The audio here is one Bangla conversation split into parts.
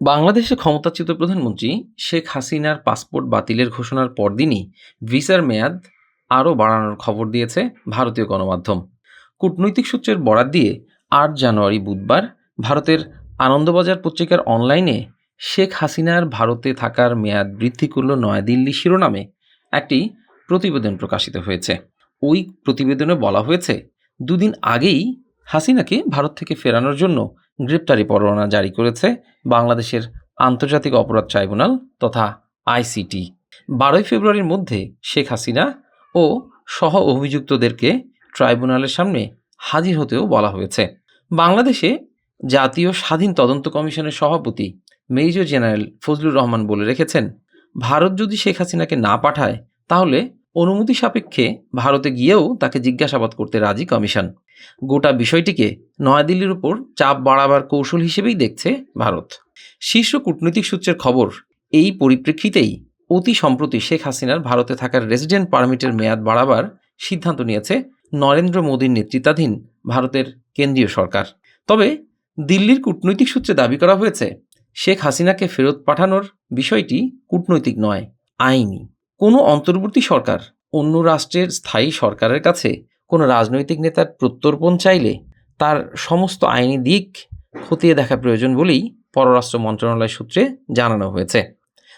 বাংলাদেশে ক্ষমতাচ্যুত প্রধানমন্ত্রী শেখ হাসিনার পাসপোর্ট বাতিলের ঘোষণার পরদিনই ভিসার মেয়াদ আরও বাড়ানোর খবর দিয়েছে ভারতীয় গণমাধ্যম। কূটনৈতিক সূত্রের বরাত দিয়ে আট জানুয়ারি বুধবার ভারতের আনন্দবাজার পত্রিকার অনলাইনে শেখ হাসিনার ভারতে থাকার মেয়াদ বৃদ্ধি করল নয়াদিল্লি শিরোনামে একটি প্রতিবেদন প্রকাশিত হয়েছে। ওই প্রতিবেদনে বলা হয়েছে, দুদিন আগেই হাসিনাকে ভারত থেকে ফেরানোর জন্য গ্রেপ্তারি পরোয়ানা জারি করেছে বাংলাদেশের আন্তর্জাতিক অপরাধ ট্রাইব্যুনাল তথা আইসিটি। বারোই ফেব্রুয়ারির মধ্যে শেখ হাসিনা ও সহ অভিযুক্তদেরকে ট্রাইব্যুনালের সামনে হাজির হতেও বলা হয়েছে। বাংলাদেশে জাতীয় স্বাধীন তদন্ত কমিশনের সভাপতি মেজর জেনারেল ফজলুর রহমান বলে রেখেছেন, ভারত যদি শেখ হাসিনাকে না পাঠায়, তাহলে অনুমতি সাপেক্ষে ভারতে গিয়েও তাকে জিজ্ঞাসাবাদ করতে রাজি কমিশন। গোটা বিষয়টিকে নয়াদিল্লির উপর চাপ বাড়াবার কৌশল হিসেবেই দেখছে ভারত। শীর্ষ কূটনৈতিক সূত্রের খবর, এই পরিপ্রেক্ষিতেই অতি সম্প্রতি শেখ হাসিনার ভারতে থাকার রেসিডেন্ট পারমিটের মেয়াদ বাড়াবার সিদ্ধান্ত নিয়েছে নরেন্দ্র মোদীর নেতৃত্বাধীন ভারতের কেন্দ্রীয় সরকার। তবে দিল্লির কূটনৈতিক সূত্রে দাবি করা হয়েছে, শেখ হাসিনাকে ফেরত পাঠানোর বিষয়টি কূটনৈতিক নয়, আইনি। কোনো অন্তর্বর্তী সরকার, অন্য রাষ্ট্রের স্থায়ী সরকারের কাছে কোনো রাজনৈতিক নেতার প্রত্যর্পণ চাইলে তার সমস্ত আইনি দিক খতিয়ে দেখা প্রয়োজন বলেই পররাষ্ট্র মন্ত্রণালয় সূত্রে জানানো হয়েছে।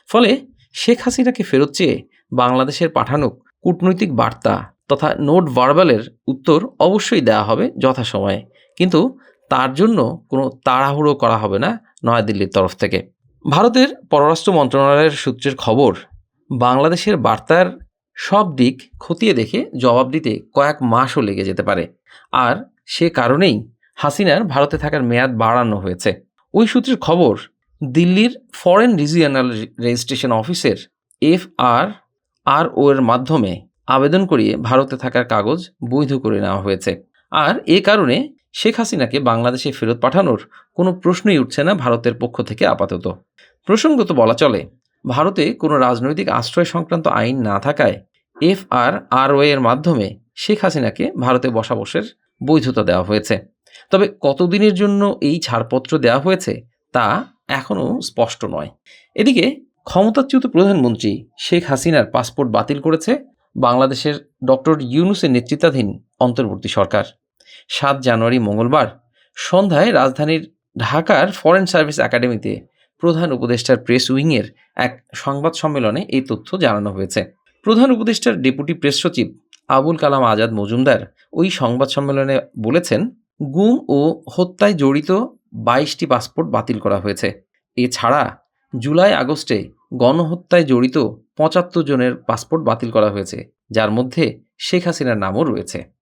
ফলে শেখ হাসিনাকে ফেরত চেয়ে বাংলাদেশের পাঠানো কূটনৈতিক বার্তা তথা নোট ভার্বালের উত্তর অবশ্যই দেওয়া হবে যথাসময়ে। কিন্তু তার জন্য কোনো তাড়াহুড়ো করা হবে না নয়াদিল্লির তরফ থেকে। ভারতের পররাষ্ট্র মন্ত্রণালয়ের সূত্রের খবর বাংলাদেশের বার্তার সব দিক খতিয়ে দেখে জবাব দিতে কয়েক মাসও লেগে যেতে পারে। আর সে কারণেই হাসিনার ভারতে থাকার মেয়াদ বাড়ানো হয়েছে। ওই সূত্রের খবর, দিল্লির ফরেন রিজিয়নাল রেজিস্ট্রেশন অফিসের এফ আর আর ও এর মাধ্যমে আবেদন করিয়ে ভারতে থাকার কাগজ বৈধ করে নেওয়া হয়েছে। আর এ কারণে শেখ হাসিনাকে বাংলাদেশে ফেরত পাঠানোর কোনো প্রশ্নই উঠছে না ভারতের পক্ষ থেকে আপাতত। প্রসঙ্গত বলা চলে ভারতে কোনো রাজনৈতিক আশ্রয় সংক্রান্ত আইন না থাকায় এফ আর আর এর মাধ্যমে শেখ হাসিনাকে ভারতে বসাবসের বৈধতা দেওয়া হয়েছে। তবে কতদিনের জন্য এই ছাড়পত্র দেওয়া হয়েছে তা এখনও স্পষ্ট নয়। এদিকে ক্ষমতাচ্যুত প্রধানমন্ত্রী শেখ হাসিনার পাসপোর্ট বাতিল করেছে বাংলাদেশের ডক্টর ইউনুসের নেতৃত্বাধীন অন্তর্বর্তী সরকার। সাত জানুয়ারি মঙ্গলবার সন্ধ্যায় রাজধানীর ঢাকার ফরেন সার্ভিস একাডেমিতে প্রধান উপদেষ্টার প্রেস উইংয়ের এক সংবাদ সম্মেলনে এই তথ্য জানানো হয়েছে। প্রধান উপদেষ্টার ডেপুটি প্রেস সচিব আবুল কালাম আজাদ মজুমদার ওই সংবাদ সম্মেলনে বলেছেন, গুম ও হত্যায় জড়িত বাইশটি পাসপোর্ট বাতিল করা হয়েছে। এছাড়া জুলাই আগস্টে গণহত্যায় জড়িত পঁচাত্তর জনের পাসপোর্ট বাতিল করা হয়েছে, যার মধ্যে শেখ হাসিনার নামও রয়েছে।